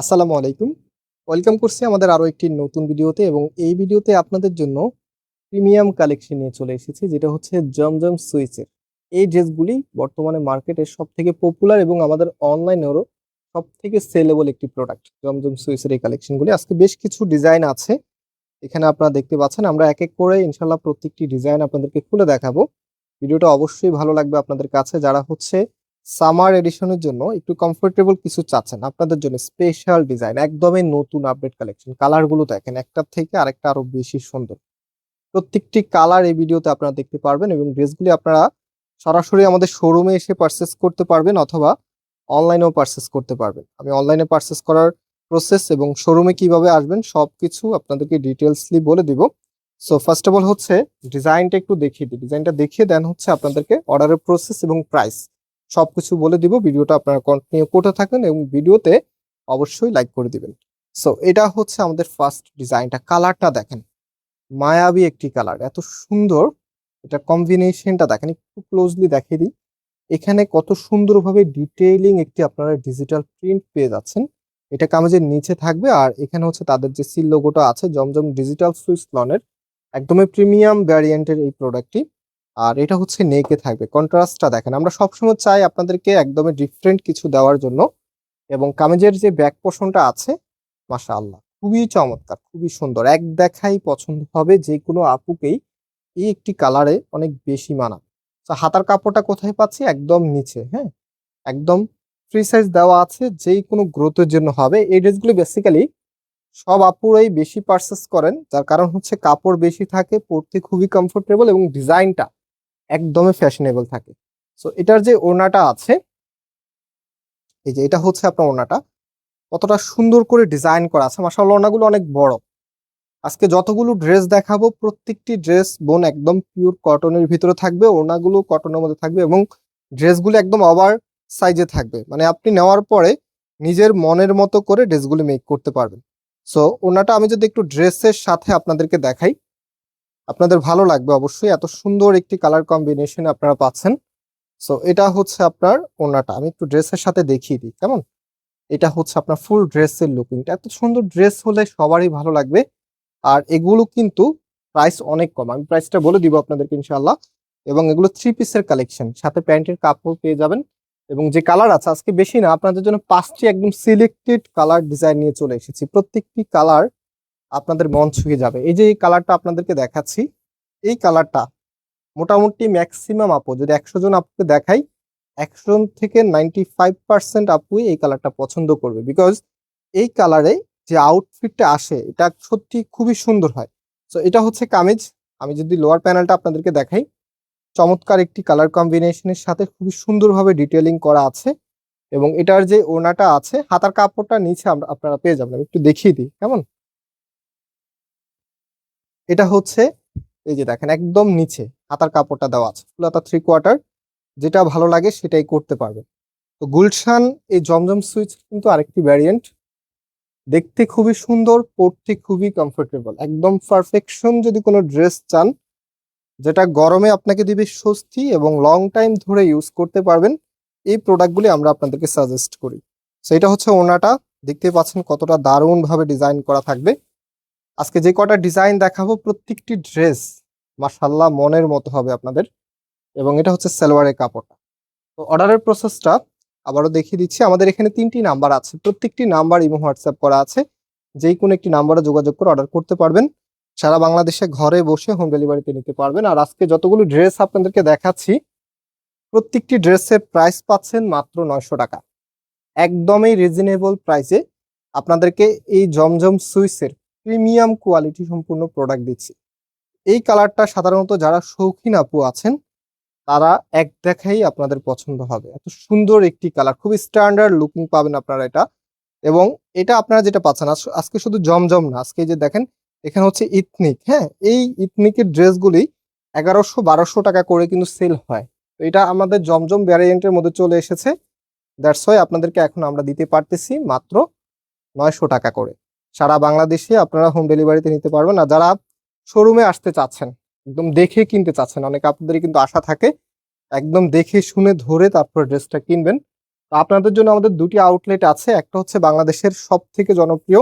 আসসালামু আলাইকুম। ওয়েলকাম করছি আমাদের আরও একটি নতুন ভিডিওতে এবং এই ভিডিওতে আপনাদের জন্য প্রিমিয়াম কালেকশন নিয়ে চলে এসেছি, যেটা হচ্ছে জমজম সুইচের। এই ড্রেসগুলি বর্তমানে মার্কেটে সব থেকে পপুলার এবং আমাদের অনলাইনেরও সব থেকে সেলেবল একটি প্রোডাক্ট জমজম সুইচের এই কালেকশনগুলি। আজকে বেশ কিছু ডিজাইন আছে, এখানে আপনারা দেখতে পাচ্ছেন, আমরা এক এক করে ইনশাল্লাহ প্রত্যেকটি ডিজাইন আপনাদেরকে খুলে দেখাবো। ভিডিওটা অবশ্যই ভালো লাগবে আপনাদের কাছে, যারা হচ্ছে সামার এডিশনের জন্য একটু কমফোর্টেবল কিছু চাচ্ছেন। আপনাদের জন্য স্পেশাল ডিজাইন একদমই নতুন আপডেট কালেকশন কালারগুলো দেখেন, একটার থেকে আরেকটা আরও বেশি সুন্দর। প্রত্যেকটি কালার এই ভিডিওতে আপনারা দেখতে পারবেন এবং ড্রেসগুলি আপনারা সরাসরি আমাদের শোরুমে এসে পারচেস করতে পারবেন অথবা অনলাইনেও পারচেস করতে পারবেন। আমি অনলাইনে পারচেস করার প্রসেস এবং শোরুমে কীভাবে আসবেন সবকিছু আপনাদেরকে ডিটেলসলি বলে দিব। সো ফার্স্ট অফ অল হচ্ছে ডিজাইনটা একটু দেখিয়ে দিই। ডিজাইনটা দেখিয়ে দেন হচ্ছে আপনাদেরকে অর্ডারের প্রসেস এবং প্রাইস সবকিছু বলে দিব, ভিডিওটা আপনারা কন্টিনিউ করতে থাকেন এবং ভিডিওতে অবশ্যই লাইক করে দিবেন। সো এটা হচ্ছে আমাদের ফার্স্ট ডিজাইনটা কালারটা দেখেন। মায়াবী একটি কালার এত সুন্দর। এটা কম্বিনেশনটা দেখেন। একটু ক্লোজলি দেখিয়ে দিই। এখানে কত সুন্দরভাবে ডিটেইলিং একটি আপনারা ডিজিটাল প্রিন্ট পেয়ে যাচ্ছেন। এটা কামেজের নিচে থাকবে আর এখানে হচ্ছে তাদের যে সিল লোগোটা আছে, জমজম ডিজিটাল সুইচ লনের একদমই প্রিমিয়াম ভ্যারিয়েন্টের এই প্রোডাক্টটি আর এটা হচ্ছে নেকে থাকবে। কন্ট্রাস্টটা দেখেন, আমরা সবসময় চাই আপনাদেরকে একদমই ডিফারেন্ট কিছু দেওয়ার জন্য এবং কামেজের যে ব্যাক পোষণটা আছে মাশা আল্লাহ খুবই চমৎকার, খুবই সুন্দর। এক দেখাই পছন্দ হবে যে কোনো আপুকেই এই একটি কালারে অনেক বেশি মানাবে। তো হাতার কাপড়টা কোথায় পাচ্ছি? একদম নিচে হ্যাঁ? একদম ফ্রি সাইজ দেওয়া আছে, যেই কোনো গ্রোথের জন্য হবে। এই ড্রেসগুলো বেসিক্যালি সব আপুরাই বেশি পারচেস করেন, যার কারণ হচ্ছে কাপড় বেশি থাকে, পরতে খুবই কমফোর্টেবল এবং ডিজাইনটা একদমই ফ্যাশনেবল থাকে। সো এটার যে ওড়নাটা আছে, এই যে এটা হচ্ছে আপনার ওড়নাটা, কতটা সুন্দর করে ডিজাইন করা আছে। মাসাল ওড়নাগুলো অনেক বড়। আজকে যতগুলো ড্রেস দেখাবো, প্রত্যেকটি ড্রেস বোন একদম পিওর কটনের ভিতরে থাকবে, ওড়নাগুলো কটনের মধ্যে থাকবে এবং ড্রেসগুলো একদম ওভার সাইজে থাকবে। মানে আপনি নেওয়ার পরে নিজের মনের মতো করে ড্রেসগুলো মেক করতে পারবেন। সো ওনাটা আমি যদি একটু ড্রেসের সাথে আপনাদেরকে দেখাই আপনাদের ভালো লাগবে অবশ্যই। এত সুন্দর একটি কালার কম্বিনেশন আপনারা পাচ্ছেন। সো এটা হচ্ছে আপনার ওনাটা আমি একটু ড্রেসের সাথে দেখিয়ে দিই, কেমন? এটা হচ্ছে আপনার ফুল ড্রেসের লুকিংটা এত সুন্দর ড্রেস হলে সবারই ভালো লাগবে। আর এগুলো কিন্তু প্রাইস অনেক কম। আমি প্রাইসটা বলে দিব আপনাদেরকে ইনশাল্লাহ এবং এগুলো থ্রি পিসের কালেকশন সাথে প্যান্টের কাপড় পেয়ে যাবেন। এবং যে কালার আছে, আজকে বেশি না, আপনাদের জন্য পাঁচটি একদম সিলেক্টেড কালার ডিজাইন নিয়ে চলে এসেছি। প্রত্যেকটি কালার আপনাদের মন ছুঁয়ে যাবে। এই যে এই কালারটা আপনাদেরকে দেখাচ্ছি, এই কালারটা মোটামুটি ম্যাক্সিমাম আপু, যদি একশো জন আপুকে দেখাই, একশো জন থেকে নাইনটি ফাইভ পার্সেন্ট আপুই এই কালারটা পছন্দ করবে। বিকজ এই কালারে যে আউটফিটটা আসে, এটা সত্যি খুবই সুন্দর হয়। সো এটা হচ্ছে কামিজ। আমি যদি লোয়ার প্যানেলটা আপনাদেরকে দেখাই, চমৎকার একটি কালার কম্বিনেশনের সাথে খুবই সুন্দরভাবে ডিটেলিং করা আছে এবং এটার যে ওনাটা আছে, হাতার কাপড়টা নিচে আমরা আপনারা পেয়ে যাবেন। একটু দেখিয়ে দিই, কেমন? এটা হচ্ছে, এই যে দেখেন, একদম নিচে হাতার কাপড়টা দেওয়া আছে, ফুল হাতা থ্রি কোয়ার্টার যেটা ভালো লাগে সেটাই করতে পারবেন। তো গুলশান, এই জমজম সুইচ কিন্তু আরেকটি ভ্যারিয়েন্ট দেখতে খুবই সুন্দর, পরতে খুবই কমফোর্টেবল একদম পারফেকশন যদি কোনো ড্রেস চান, যেটা গরমে আপনাকে দিবে স্বস্তি এবং লং টাইম ধরে ইউজ করতে পারবেন, এই প্রোডাক্টগুলি আমরা আপনাদেরকে সাজেস্ট করি। সো এটা হচ্ছে ওনাটা, দেখতে পাচ্ছেন কতটা দারুণভাবে ডিজাইন করা থাকবে। আজকে যে কটা ডিজাইন দেখাবো, প্রত্যেকটি ড্রেস মাসাল্লাহ মনের মতো হবে আপনাদের। এবং এটা হচ্ছে সালোয়ারের কাপড়টা। তো অর্ডারের প্রসেসটা আবারও দেখিয়ে দিচ্ছি। আমাদের এখানে তিনটি নাম্বার আছে। প্রত্যেকটি নাম্বার ইমো হোয়াটসঅ্যাপ করা আছে। যেই কোনো একটি নাম্বারে যোগাযোগ করে অর্ডার করতে পারবেন। সারা বাংলাদেশে ঘরে বসে হোম ডেলিভারিতে নিতে পারবেন। আর আজকে যতগুলো ড্রেস আপনাদেরকে দেখাচ্ছি, প্রত্যেকটি ড্রেসের প্রাইস পাচ্ছেন মাত্র নয়শো টাকা। একদমই রিজনেবল প্রাইসে আপনাদেরকে এই জমজম সুইসের প্রিমিয়াম কোয়ালিটি সম্পূর্ণ প্রোডাক্ট দিচ্ছি। এই কালারটা সাধারণত যারা শৌখিন আপু আছেন, তারা এক দেখাই আপনাদের পছন্দ হবে। এত সুন্দর একটি কালার খুবই স্ট্যান্ডার্ড লুকিং পাবেন আপনারা এটা। এবং এটা আপনারা যেটা পাচ্ছেন, আজ- আজকে শুধু জমজম না, আজকে যে দেখেন, এখানে হচ্ছে ইথনিক হ্যাঁ? এই ইথনিকের ড্রেসগুলি এগারোশো বারোশো টাকা করে কিন্তু সেল হয়। তো এটা আমাদের জমজম ভ্যারিয়েন্টের মধ্যে চলে এসেছে। দ্যাটস ওয়াই আপনাদেরকে এখন আমরা দিতে পারতেছি মাত্র নয়শো টাকা করে। সারা বাংলাদেশে আপনারা হোম ডেলিভারিতে নিতে পারবেন। আর যারা শোরুমে আসতে চাচ্ছেন, একদম দেখে কিনতে চাচ্ছেন, অনেক আপনাদেরই কিন্তু আশা থাকে, একদম দেখে শুনে ধরে তারপর ড্রেসটা কিনবেন। তো আপনাদের জন্য আমাদের দুটি আউটলেট আছে, একটা হচ্ছে বাংলাদেশের সব থেকে জনপ্রিয়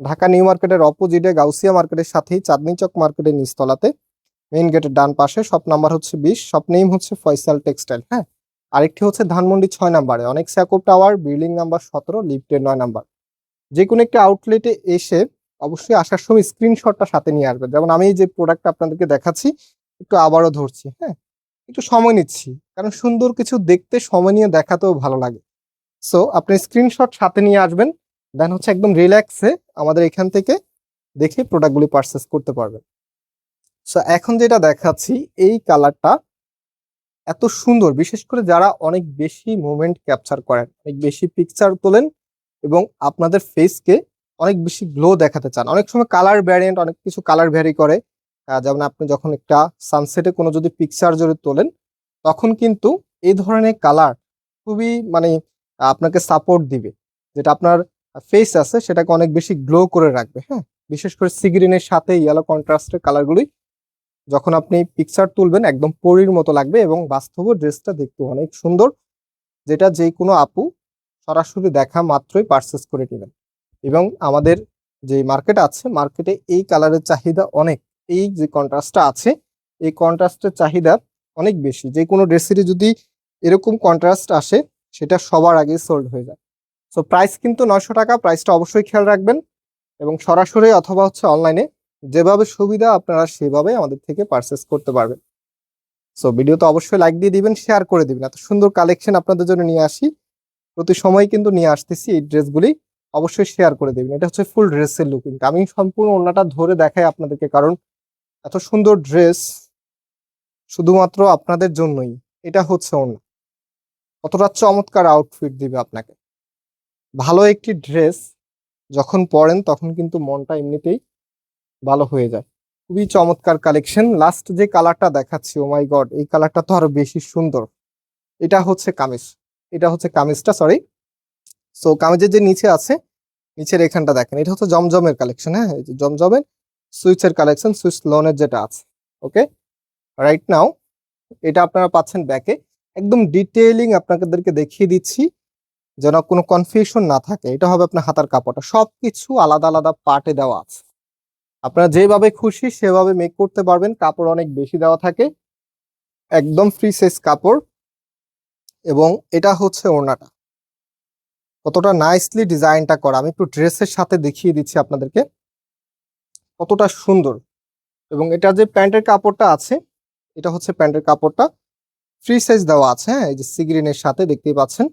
ঢাকা নিউ মার্কেটের অপোজিটে গাউসিয়া মার্কেটের সাথেই চাঁদনি চক মার্কেটের নিচতলাতে মেইন গেটের ডান পাশে শপ নাম্বার হচ্ছে বিশ শপ নেম হচ্ছে ফয়সাল টেক্সটাইল হ্যাঁ? আরেকটি হচ্ছে ধানমন্ডি ছয় নাম্বারে অনেক স্যাকোপ টাওয়ার বিল্ডিং নাম্বার সতেরো লিফটের নয় নাম্বার যে কোনো একটা আউটলেটে এসে অবশ্যই আসার সময় স্ক্রিনশটটা সাথে নিয়ে আসবেন। যেমন আমি যে প্রোডাক্টটা আপনাদেরকে দেখাচ্ছি, একটু আবারও ধরছি হ্যাঁ? একটু সময় নিচ্ছি, কারণ সুন্দর কিছু দেখতে, সময় নিয়ে দেখাতেও ভালো লাগে। সো আপনি স্ক্রিনশট সাথে নিয়ে আসবেন দেন হচ্ছে একদম রিল্যাক্সে আমাদের এখান থেকে দেখে প্রোডাক্টগুলি পারচেস করতে পারবেন। সো এখন যেটা দেখাচ্ছি, এই কালারটা এত সুন্দর, বিশেষ করে যারা অনেক বেশি মুভমেন্ট ক্যাপচার করেন, অনেক বেশি পিকচার তোলেন এবং আপনাদের ফেসকে অনেক বেশি গ্লো দেখাতে চান। অনেক সময় কালার ভ্যারিয়েন্ট অনেক কিছু কালার ভ্যারি করে। যেমন আপনি যখন একটা সানসেটে কোনো যদি পিকচার যদি তোলেন, তখন কিন্তু এই ধরনের কালার খুবই মানে আপনাকে সাপোর্ট দিবে। যেটা আপনার ফেস আছে, সেটাকে অনেক বেশি গ্লো করে রাখবে হ্যাঁ? বিশেষ করে সিগ্রিনের সাথে ইয়েলো কন্ট্রাস্টের কালারগুলি যখন আপনি পিকচার তুলবেন, একদম পরীর মতো লাগবে এবং বাস্তব ড্রেসটা দেখতে অনেক সুন্দর। যেটা যে কোনো আপু সরাসরি দেখা মাত্রই পারচেস করে নেবেন। এবং আমাদের যে মার্কেট আছে মার্কেটে এই কালারের চাহিদা অনেক। এই যে কন্ট্রাস্টটা আছে, এই কন্ট্রাস্টের চাহিদা অনেক বেশি। যে কোনো ড্রেসেরই যদি এরকম কন্ট্রাস্ট আসে, সেটা সবার আগে সোল্ড হয়ে যায়। সো প্রাইস কিন্তু নয়শো টাকা প্রাইসটা অবশ্যই খেয়াল রাখবেন। এবং সরাসরি অথবা হচ্ছে অনলাইনে যেভাবে সুবিধা আপনারা সেভাবে আমাদের থেকে পারচেস করতে পারবেন। সো ভিডিও তো অবশ্যই লাইক দিয়ে দিবেন শেয়ার করে দিবেন। এত সুন্দর কালেকশন আপনাদের জন্য নিয়ে আসি। প্রতি সময় কিন্তু নিয়ে আসতেছি এই ড্রেসগুলি, অবশ্যই শেয়ার করে দেবেন। এটা হচ্ছে ফুল ড্রেসের লুকিং আমি সম্পূর্ণ ওনাটা ধরে দেখাই আপনাদেরকে কারণ এত সুন্দর ড্রেস শুধুমাত্র আপনাদের জন্যই। এটা হচ্ছে ওনা কতটা চমৎকার আউটফিট দিবে আপনাকে। ভালো একটি ড্রেস যখন পরেন তখন কিন্তু মনটা এমনিতেই ভালো হয়ে যায়। খুবই চমৎকার কালেকশন লাস্ট যে কালারটা দেখাচ্ছি ও মাই গড এই কালারটা তো আরও বেশি সুন্দর। এটা হচ্ছে কামিজ। এটা হচ্ছে কামিজটা সরি সো কামিজের যে নিচে আছে, নিচের এখানটা দেখেন, এটা হচ্ছে জমজমের কালেকশন হ্যাঁ? জমজমের সুইচের কালেকশন সুইচ লোনের যেটা আছে ওকে রাইট নাও এটা আপনারা পাচ্ছেন ব্যাকে। একদম ডিটেইলিং আপনাদেরকে দেখিয়ে দিচ্ছি, যেন কোনো কনফিউশন না থাকে। এটা হবে আপনার হাতার কাপড়টা। সব কিছু আলাদা আলাদা পার্টে দেওয়া আছে। আপনারা যেভাবে খুশি সেভাবে মেক করতে পারবেন। কাপড় অনেক বেশি দেওয়া থাকে। একদম ফ্রি সাইজ কাপড়। এবং এটা হচ্ছে ওড়নাটা। কতটা নাইসলি ডিজাইনটা করা। আমি একটু ড্রেসের সাথে দেখিয়ে দিচ্ছি আপনাদেরকে। কতটা সুন্দর। এবং এটা যে প্যান্টের কাপড়টা আছে, এটা হচ্ছে প্যান্টের কাপড়টা। ফ্রি সাইজ দেওয়া আছে হ্যাঁ এই যে সিগ্রিনের সাথে দেখতেই পাচ্ছেন।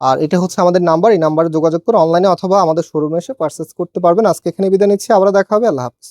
আর এটা হচ্ছে আমাদের নাম্বার এই নাম্বারে যোগাযোগ করে অনলাইনে অথবা আমাদের শোরুমে এসে পারচেস করতে পারবেন। আজকে এখানে বিদায় নিচ্ছি আবার দেখা হবে, আল্লাহ হাফিজ।